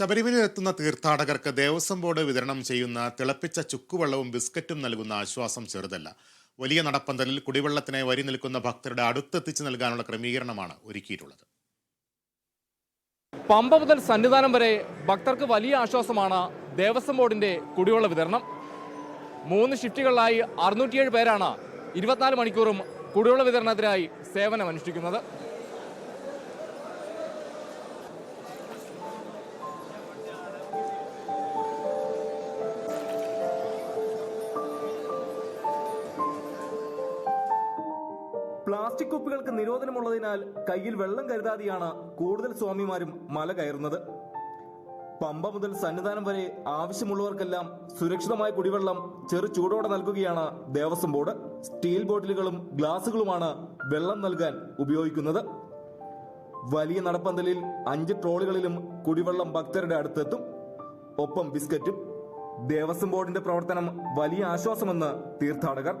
ശബരിമലയിൽ എത്തുന്ന തീർത്ഥാടകർക്ക് ദേവസ്വം ബോർഡ് വിതരണം ചെയ്യുന്ന തിളപ്പിച്ച ചുക്കുവെള്ളവും ബിസ്ക്കറ്റും നൽകുന്ന ആശ്വാസം ചെറുതല്ല. വലിയ നടപ്പന്തലിൽ കുടിവെള്ളത്തിനായി വരി നിൽക്കുന്ന ഭക്തരുടെ അടുത്തെത്തിച്ചു നൽകാനുള്ള ക്രമീകരണമാണ് ഒരുക്കിയിട്ടുള്ളത്. പമ്പ മുതൽ സന്നിധാനം വരെ ഭക്തർക്ക് വലിയ ആശ്വാസമാണ് ദേവസ്വം ബോർഡിന്റെ കുടിവെള്ള വിതരണം. മൂന്ന് ഷിഫ്റ്റുകളിലായി അറുന്നൂറ്റിയേഴ് പേരാണ് ഇരുപത്തിനാല് മണിക്കൂറും കുടിവെള്ള വിതരണത്തിനായി സേവനം അനുഷ്ഠിക്കുന്നത് പ്ലാസ്റ്റിക് കുപ്പികൾക്ക് നിരോധനമുള്ളതിനാൽ കയ്യിൽ വെള്ളം കരുതാതെയാണ് കൂടുതൽ സ്വാമിമാരും മല കയറുന്നത്. പമ്പ മുതൽ സന്നിധാനം വരെ ആവശ്യമുള്ളവർക്കെല്ലാം സുരക്ഷിതമായ കുടിവെള്ളം ചെറു ചൂടോടെ നൽകുകയാണ് ദേവസ്വം ബോർഡ്. സ്റ്റീൽ ബോട്ടിലുകളും ഗ്ലാസുകളുമാണ് വെള്ളം നൽകാൻ ഉപയോഗിക്കുന്നത്. വലിയ നടപ്പന്തലിൽ അഞ്ച് ട്രോളുകളിലും കുടിവെള്ളം ഭക്തരുടെ അടുത്തെത്തും. ഒപ്പം ബിസ്ക്കറ്റും. ദേവസ്വം ബോർഡിന്റെ പ്രവർത്തനം വലിയ ആശ്വാസമെന്ന് തീർത്ഥാടകർ.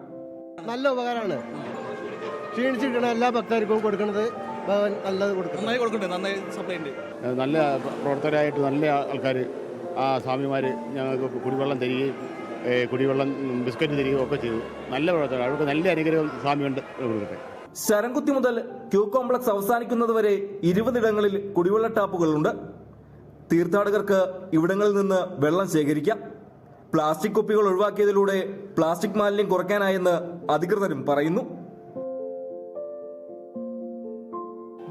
നല്ല ഉപകാരമാണ്. ക്ഷീണിച്ചിരിക്കണ എല്ലാ ഭക്തർക്കും കൊടുക്കുന്നത്. ഭഗവാൻ നല്ലത് കൊടുക്കണം നന്നായി കൊടുക്കുന്നുണ്ട് നന്നായി സപ്ലൈ ഉണ്ട്. നല്ല പ്രവർത്തകരായിട്ട് നല്ല ആൾക്കാർ ആ സ്വാമിമാർ ഞങ്ങൾക്ക് കുടിവെള്ളം തരികയും കുടിവെള്ളം ബിസ്ക്കറ്റ് തരികയും ഒക്കെ ചെയ്തു. നല്ല പ്രവർത്തകർ അവർക്ക് നല്ല അനുഗ്രഹം സ്വാമി ഉണ്ട് കൊടുക്കട്ടെ. ശരംകുത്തി മുതൽ ക്യൂ കോംപ്ലക്സ് അവസാനിക്കുന്നതുവരെ ഇരുപതിടങ്ങളിൽ കുടിവെള്ള ടാപ്പുകളുണ്ട്. തീർത്ഥാടകർക്ക് ഇവിടങ്ങളിൽ നിന്ന് വെള്ളം ശേഖരിക്കാം. പ്ലാസ്റ്റിക് കുപ്പികൾ ഒഴിവാക്കിയതിലൂടെ പ്ലാസ്റ്റിക് മാലിന്യം കുറയ്ക്കാനായെന്ന് അധികൃതരും പറയുന്നു.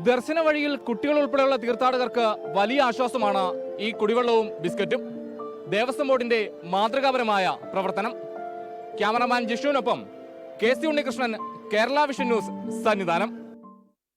ദർശന വഴിയിൽ കുട്ടികൾ ഉൾപ്പെടെയുള്ള തീർത്ഥാടകർക്ക് വലിയ ആശ്വാസമാണ് ഈ കുടിവെള്ളവും ബിസ്ക്കറ്റും. ദേവസ്വം ബോർഡിന്റെ മാതൃകാപരമായ പ്രവർത്തനം. Cameraman ജിഷുവിനൊപ്പം K C Unnikrishnan Kerala vision news Sannidhanam.